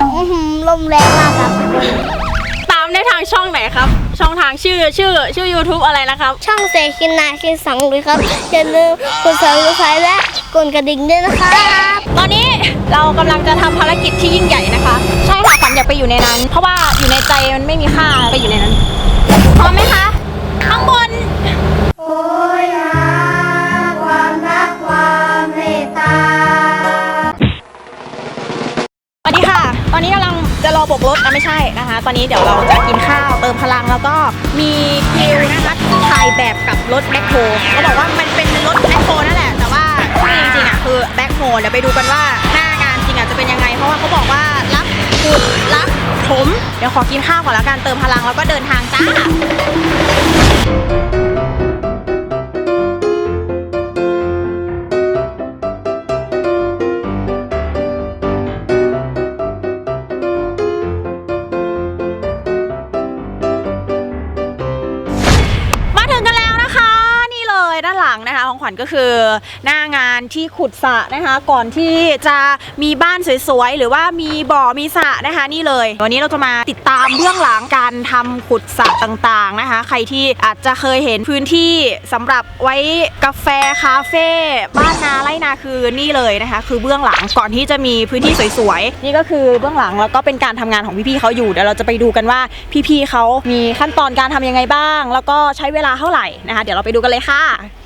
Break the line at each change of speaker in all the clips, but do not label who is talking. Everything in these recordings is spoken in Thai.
อื้อหือลมแรงมากครับ
ตามได้ทางช่องไหนครับ ช่องทางชื่อชื่อชื่อ YouTube อะไรนะครับ
ช่องเสกคินนาคินสังเลยครับอย่าลืมกดซับสไครต์และกดกระดิ่งด้วยนะครับ
ตอนนี้เรากำลังจะทำภารกิจที่ยิ่งใหญ่นะคะ ใช่ค่ะขวัญอยากไปอยู่ในนั้น เพราะว่าอยู่ในใจมันไม่มีค่าไปอยู่ในนั้น
ต
อนนี้เดี๋ยวเราจะกินข้าวเติมพลังแล้วก็มีคิวนะคะถ่ายแบบกับรถแบ็คโฮเขาบอกว่ามันเป็นรถแบ็คโฮนั่นแหละ แต่ว่าที่จริงๆอะคือแบ็คโฮเดี๋ยวไปดูกันว่าหน้างานจริงอะจะเป็นยังไง เพราะว่าเขาบอกว่ารับขุดรับผม เดี๋ยวขอกินข้าวก่อนแล้วกันเติมพลังแล้วก็เดินทางจ้า องขวัญก็คือ หน้างานที่ขุดสระนะคะ ก่อนที่จะมีบ้านสวยๆ หรือว่ามีบ่อมีสระนะคะนี่เลย วันนี้เราจะมาติดตามเบื้องหลังการทำขุดสระต่างๆนะคะ ใครที่อาจจะเคยเห็นพื้นที่สำหรับไว้กาแฟคาเฟ่บ้านนาไร่นาคือนี่เลยนะคะ คือเบื้องหลังก่อนที่จะมีพื้นที่สวยๆนี่ก็คือเบื้องหลังแล้วก็เป็นการทำงานของพี่ๆเขาอยู่เดี๋ยวเราจะไปดูกันว่าพี่ๆเขามีขั้นตอนการทำยังไงบ้าง แล้วก็ใช้เวลาเท่าไหร่นะคะ เดี๋ยวเราไปดูกันเลยค่ะ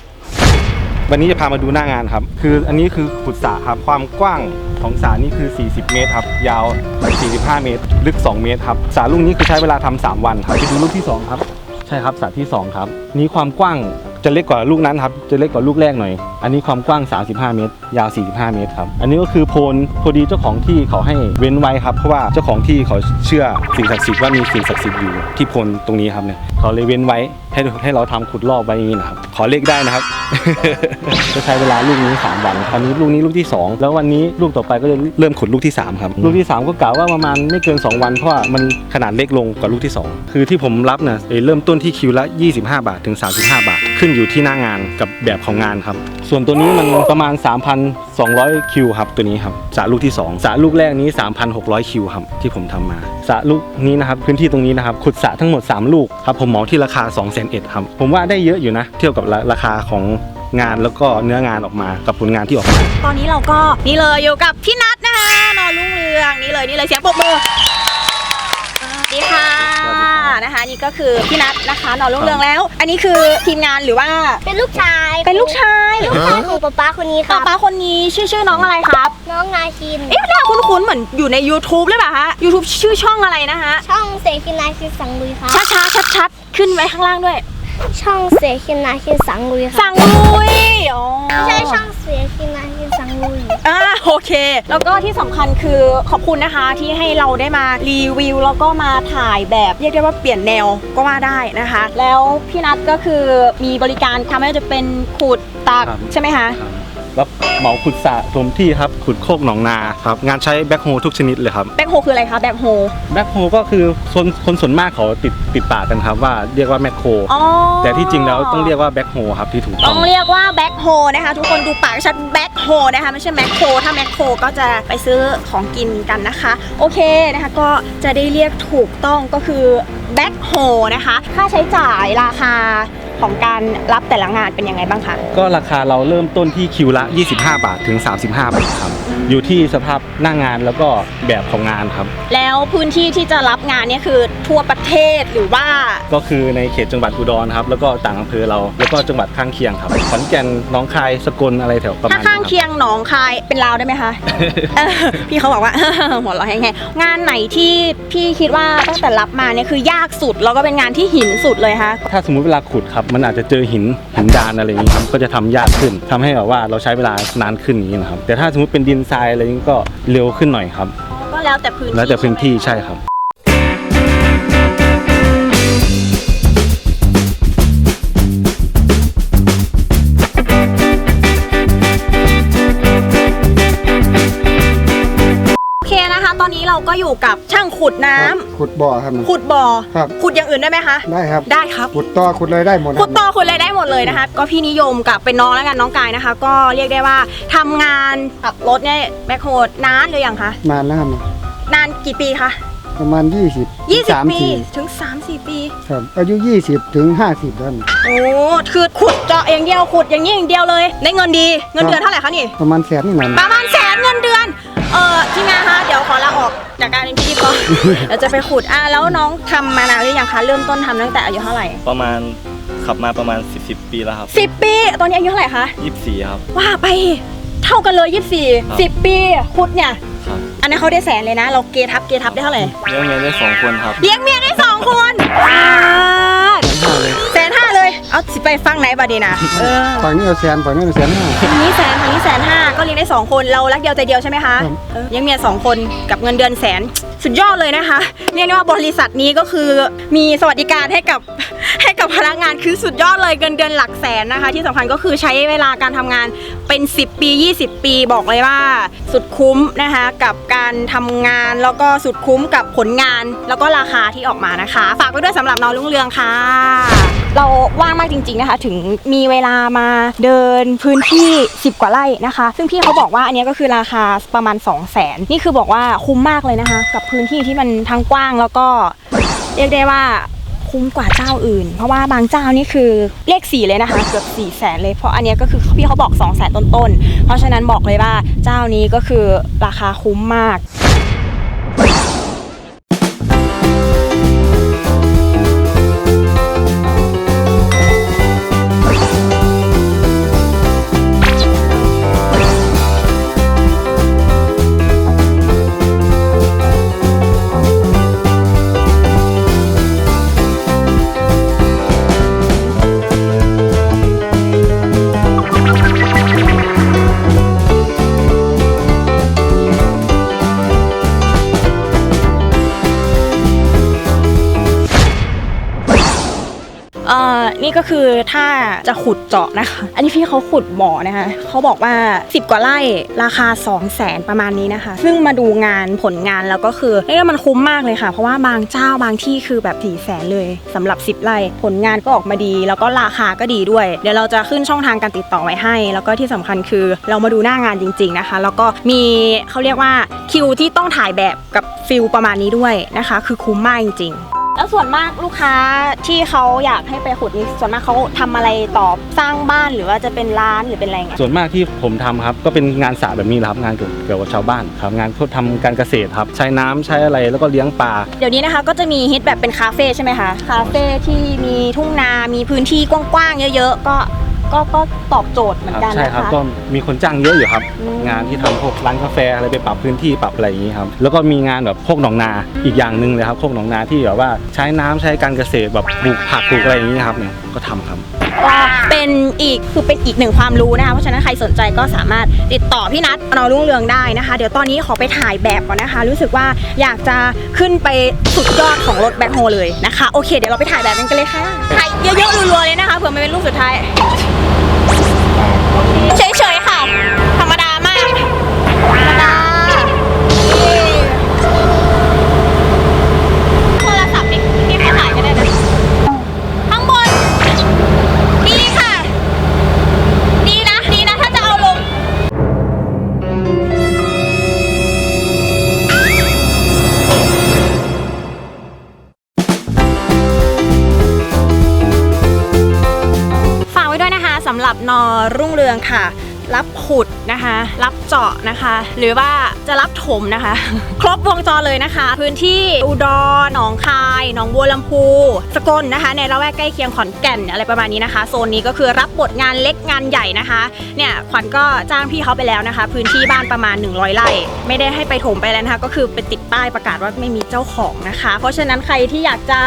วันนี้จะพามาดูหน้างานครับ คืออันนี้คือขุดสระครับความกว้างของสระนี่คือ 40 เมตรครับยาว 45 เมตร ลึก 2 เมตรครับสระลูกนี้คือใช้เวลาทำ3วันครับไปดูลูกที่ 2 ครับ ใช่ครับสระที่ 2 ครับ นี้ความกว้างจะเล็กกว่าลูกนั้นครับจะเล็กกว่าลูกแรกหน่อย อันนี้ความกว้าง 35 เมตร ยาว 45 เมตรครับ อันนี้ก็คือโพนพอดีเจ้าของที่เขาให้เว้นไว้ครับ เพราะว่าเจ้าของที่เขาเชื่อสิ่งศักดิ์สิทธิ์ว่ามีสิ่งศักดิ์สิทธิ์อยู่ที่โพนตรงนี้ครับเนี่ยเขาเลยเว้นไว้ ให้ให้เราทำขุดลอกไว้อย่างนี้นะครับ ขอเลขได้นะครับ จะใช้เวลาลูกนี้ 3 วันอันนี้ลูกนี้ลูกที่ 2 แล้ววันนี้ลูกต่อไปก็จะเริ่มขุดลูกที่ 3 ครับ ลูกที่ 3 ก็กล่าวว่าประมาณไม่เกิน 2 วันเพราะว่ามันขนาดเล็กลงกว่าลูกที่ 2 คือที่ผมรับเนี่ยเอ่อเริ่มต้นที่คิวละ 25 บาทถึง 35 บาท ขึ้นอยู่ที่หน้างานกับแบบของงานครับ ส่วนตัวนี้มันประมาณ 3,200 คิวครับตัวนี้ครับสาลูกที่ 2 สาลูกแรกนี้ 3,600 คิวครับที่ผมทำมาสาลูกนี้นะครับพื้นที่ตรงนี้นะครับขุดสระทั้งหมด 3 ลูกครับผมเหมาที่ราคา2 1 0 0 0ครับ ผมว่าได้เยอะอยู่นะ เทียบกับราราคาของงานแล้วก็เนื้องานออกมากับผลงานที่ออกมา
ตอนนี้เราก็นี่เลยอยู่กับพี่นัทนะคะนอนรุ่งเรืองนี่เลยนี่เลยเสียงปรบมือสวัสดีค่ะ
สวัสดีครับ
นะคะนี่ก็คือพี่นัทนะคะนอนรุ่งเรืองแล้ว อันนี้คือทีมงานหรือว่า
เป็นลูกชาย
เป็นลูกชาย
ลูกชายของป๊าป๊าคนนี้ค
ป้า
รับ
ป้าคนนี้ชื่อชื่อน้องอะไรครับ
น้องนาคิน
เอ๊ะหน้าคุ้นๆเหมือนอยู่ใน YouTube เลยป่ะฮะ YouTube ชื่อช่องอะไรนะคะ
ช่องเสกคินนาคินสังลุยครับ
ช้าๆชัดๆ ขึ้นไว้ข้างล่างด้วย
ช่องเสกคินนาคินสังลุยครับ
สั่งลุยอ๋อ
ไม่ใช่ช่องเสกคินนาคินสังลุย
อ่าโอเค แล้วก็ที่สำคัญคือขอบคุณนะคะที่ให้เราได้มารีวิวแล้วก็มาถ่ายแบบเรียกได้ว่าเปลี่ยนแนวก็ว่าได้นะคะ แล้วพี่นัทก็คือมีบริการทำให้จะเป็นขูดตัก
ครับ
ใช่ไหมคะ
รับ เหมาขุดสระถมที่ครับขุดโคกหนองนาครับงานใช้แบ็คโฮทุกชนิดเลยครับ
แบ็คโฮคืออะไรคะแบ็คโฮ
แบ็คโฮก็คือคนคนส่วนมากเขาติดติดปากกันครับว่าเรียกว่าแมคโคร
อ๋อ
แต่ที่จริงแล้วต้องเรียกว่าแบ็คโฮครับที่ถูกต้
ต้
อ
องงเรียกว่าแบ็คโฮนะคะทุกคนดูปากชัดแบ็คโฮนะคะไม่ใช่แมคโครถ้าแมคโครก็จะไปซื้อของกินกันนะคะ โอเคนะคะก็จะได้เรียกถูกต้องก็คือแบ็คโฮนะคะ ค่าใช้จ่ายราคา ของการรับแต่ละงานเป็นยังไงบ้างคะ
ก็ราคาเราเริ่มต้นที่คิวละ 25 บาทถึง 35 บาทครับ อยู่ที่สภาพหน้างานแล้วก็แบบของงานครับ
แล้วพื้นที่ที่จะรับงานเนี่ยคือทั่วประเทศหรือว่า
ก็คือในเขตจังหวัดอุดรครับ แล้วก็ต่างอำเภอเรา แล้วก็จังหวัดข้างเคียงครับ ขอนแก่นหน้องคาย สกลอะไรแถวประมา
ถ้า
ณนี้
ข้าง
ครับ
เคียงหนองคายเป็นลาวได้ไหมคะเออพี่เขาบอกว่า หัวเราะแห้งๆงานไหนที่พี่คิดว่าตั้งแต่รับมาเนี่ยคือยากสุดแล้วก็เป็นงานที่หินสุดเลยคะ
ถ้าสมมุติเวลาขุดครับมันอาจจะเจอหินหินดานอะไรอย่างนี้ครับก็จะทำยากขึ้นทำให้แบบว่าเราใช้เวลานานขึ้นอย่างนี้นะครับ แต่ถ้าสมมติเป็นดินทรายอะไรอย่างนี้ก็เร็วขึ้นหน่อยครับ
ก็แล้วแต่พื้นที่
แล้วแต่พื้นที่
ใช่ไหม
ใช่ครับ
โอเคนะคะตอนนี้เราก็อยู่กับช่าง ขุดน้ำ
ขุดบ่อครับ
ขุดบ่อ
ครับ
ขุดอย่างอื่นได้ไหมคะ
ได้ครับ
ได้ครับ
ขุดต่อขุดเลยได้หมดค
ขุ
รั
ด
บ
ต่อขุดอะไรได้หมดเลยนะคะ ก็พี่นิยมกับเป็นน้องแล้วกันน้องกายนะคะ ก็เรียกได้ว่าทำงานขับรถเนี่ยแบคโฮดนานหรือยังคะ
นานแล้วครับ
นานกี่ปีคะ
ประมาณ 20
20 ปี
30
ถึง 3-4 ปี
ครับ อายุ 20 ถึง 50นั่น
โอ้ คือขุดเจาะอย่างเดียวขุดอย่างนี้อย่างเดียวเลย ได้เงินดี เงินเดือนเท่าไหร่คะนี่
ประมาณแสนนี่นั่น
ประมาณแสนเงินเดือน เออทีมงานคะ เดี๋ยวขอลาออกจากการเป็น พิธีกรเดี๋ยวจะไปขุดอะแล้วน้องทำมานานหรือยังคะเริ่มต้นทำตั้งแต่อายุเท่าไหร่
ประมาณขับมาประมาณ 10 10 ปีแล้วครับ
10ปี ตอนนี้อายุเท่าไหร่คะ
24ครับ
ว่าไปเท่ากันเลย24 10ปีขุดเนี่ย
ครับ
อันนี้นเขาได้แสนเลยนะ เราเกทับเกทับได้เท่าไหร่
เลี้ยงเมียได้สองคนครับ
เลี้ยงเมียได้สองคนแสนห้า เลยเอาสิไปฟังไหนบัดนี้นะเออ
ฝั่งนี้เอาแสนฝั่งนี้เอาแสนห้า
ทางนี้แสนทางนี้แสนห้าก็เลี้ยงได้สองคนเรารักเดียวใจเดียวใช่ไหมคะ
ครับ
เออเลี้ยงเมียสองคนกับเงินเดือนแสนสุดยอดเลยนะคะเรียกได้ว่าบริษัทนี้ก็คือมีสวัสดิการให้กับ ให้กับพนักงานคือสุดยอดเลยเงินเดือนหลักแสนนะคะ ที่สำคัญก็คือใช้เวลาการทำงานเป็น 10 ปี 20 ปีบอกเลยว่า สุดคุ้มนะคะกับการทำงานแล้วก็สุดคุ้มกับผลงานแล้วก็ราคาที่ออกมานะคะ ฝากไว้ด้วยสำหรับน้องรุ่งเรืองค่ะ เราว่างมากจริง ๆนะคะ ถึงมีเวลามาเดินพื้นที่ 10 กว่าไร่นะคะ ซึ่งพี่เขาบอกว่าอันเนี้ยก็คือราคาประมาณ 2 0 0แสนนี่คือบอกว่าคุ้มมากเลยนะคะ กับพื้นที่ที่มันทั้งกว้างแล้วก็เรียกได้ว่า คุ้มกว่าเจ้าอื่น เพราะว่าบางเจ้านี่คือเลขสี่เลยนะคะเกือบสี่แสนเลยเพราะอันนี้ก็คือพี่เขาบอก2องแสนต้นๆเพราะฉะนั้นบอกเลยว่าเจ้านี้ก็คือราคาคุ้มมาก คือถ้าจะขุดเจาะนะคะ อันนี้พี่เขาขุดบ่อนะคะ เขาบอกว่า 10 กว่าไร่ราคา 2 0 0แสนประมาณนี้นะคะ ซึ่งมาดูงานผลงานแล้วก็คือเรียกว่ามันคุ้มมากเลยค่ะ เพราะว่าบางเจ้าบางที่คือแบบ4แสนเลยสำหรับ 10 ไร่ ผลงานก็ออกมาดี แล้วก็ราคาก็ดีด้วย เดี๋ยวเราจะขึ้นช่องทางการติดต่อไว้ให้ แล้วก็ที่สำคัญคือเรามาดูหน้างานจริง ๆนะคะ แล้วก็มีเขาเรียกว่าคิวที่ต้องถ่ายแบบกับฟิลประมาณนี้ด้วยนะคะ คือคุ้มมากจริงๆ ส่วนมากลูกค้าที่เขาอยากให้ไปขุดนี่ส่วนมากเขาทำอะไรต่อสร้างบ้านหรือว่าจะเป็นร้านหรือเป็นอะไรเงี้ย
ส่วนมากที่ผมทำครับก็เป็นงานสระแบบนี้แหละครับงานเกี่ยวเกี่ยวกับชาวบ้านครับงานพวกทำการเกษตรครับใช้น้ำใช้อะไรแล้วก็เลี้ยงปลา
เดี๋ยวนี้นะคะก็จะมีฮิตแบบเป็นคาเฟ่ใช่ไหมคะคาเฟ่ที่มีทุ่งนา มีพื้นที่กว้างๆเยอะ ๆ ก็ ก็ก็ตอบโจทย์เหมือนกัน
ใช่
นะ
ครับ
คะ
ก็มีคนจ้างเยอะอยู่ครับ
อืม
งานที่ทำพวกร้านกาแฟอะไรไปปรับพื้นที่ปรับอะไรอย่างนี้ครับแล้วก็มีงานแบบพวกหนองนาอีกอย่างหนึ่งเลยครับพวกหนองนาที่แบบว่าใช้น้ำใช้การเกษตรแบบปลูกผักปลูกอะไรอย่างนี้ครับเนี่ยก็ทำครับ
ก็เป็นอีกคือเป็นอีกหนึ่งความรู้นะคะ เพราะฉะนั้นใครสนใจก็สามารถติดต่อพี่นัทนอรุ่งเรืองได้นะคะ เดี๋ยวตอนนี้ขอไปถ่ายแบบก่อนนะคะ รู้สึกว่าอยากจะขึ้นไปสุดยอดของรถแบ็คโฮเลยนะคะ โอเค เดี๋ยวเราไปถ่ายแบบกันกันเลยค่ะถ่ายเยอะๆรัวๆเลยนะคะเผื่อมันเป็นรูปสุดท้ายเฉยๆค่ะ หรับนอรุ่งเรืองค่ะ รับขุดนะคะ รับเจาะนะคะ หรือว่าจะรับถมนะคะ ครบวงจรเลยนะคะ พื้นที่อุดรหนองคาย หนองบัวลำพู สกลนะคะ ในละแวกใกล้เคียงขอนแก่นอะไรประมาณนี้นะคะ โซนนี้ก็คือรับบทงานเล็กงานใหญ่นะคะ เนี่ยขวัญก็จ้างพี่เขาไปแล้วนะคะ พื้นที่บ้านประมาณ 100ไร่ไม่ได้ให้ไปถมไปแล้วนะคะก็คือเป็นติดป้ายประกาศว่าไม่มีเจ้าของนะคะ เพราะฉะนั้นใครที่อยากจะ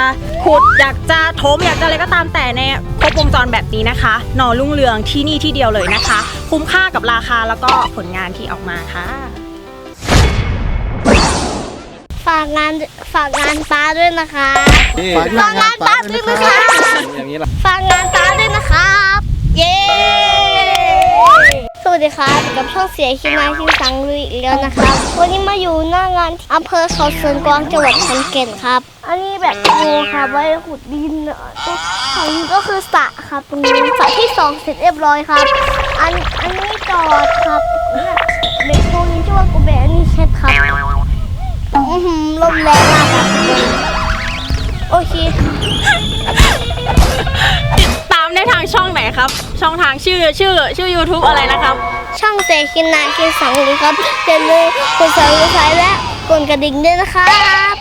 ขุดอยากจะถมอยากจะอะไรก็ตามแต่ในครบวงจรแบบนี้นะคะนอรุ่งเรืองที่นี่ที่เดียวเลยนะคะ คุ้มค่ากับราคาแล้วก็ผลงานที่ออกมาค่ะ
ฝากงานฝากงานป้าด้วยนะคะ
ฝากงานงานป้าด้วยนะคะ
อย่างนี้ละ
ฝากงานป้าด้วยนะครับ เย้ สวัสดีครับกับช่องเสียคินาคินสังลุยอีกแล้วนะครับ วันนี้มาอยู่หน้างานที่อำเภอเขาสวนกวางจังหวัดขอนแก่นครับ อันนี้แบบงูครับไว้ขุดดินอะฝั่งนี้ก็คือสระครับตรงนี้สระที่สองเสร็จเรียบร้อยครับ อันอันนี้จอดครับเด็กพวกนี้ชื่อว่ากูเบะอันนี้เช็ดครับอื้อหือลมแรงมากครับทุกคนโอเค
ติดตามได้ทางช่องไหนครับ ช่องทางชื่อชื่อชื่อ YouTube อะไรนะครับ
ช่องเสคินนาคินสังเลยครับอย่าลืมกดซับสไครต์และกดกระดิ่งด้วยนะครับ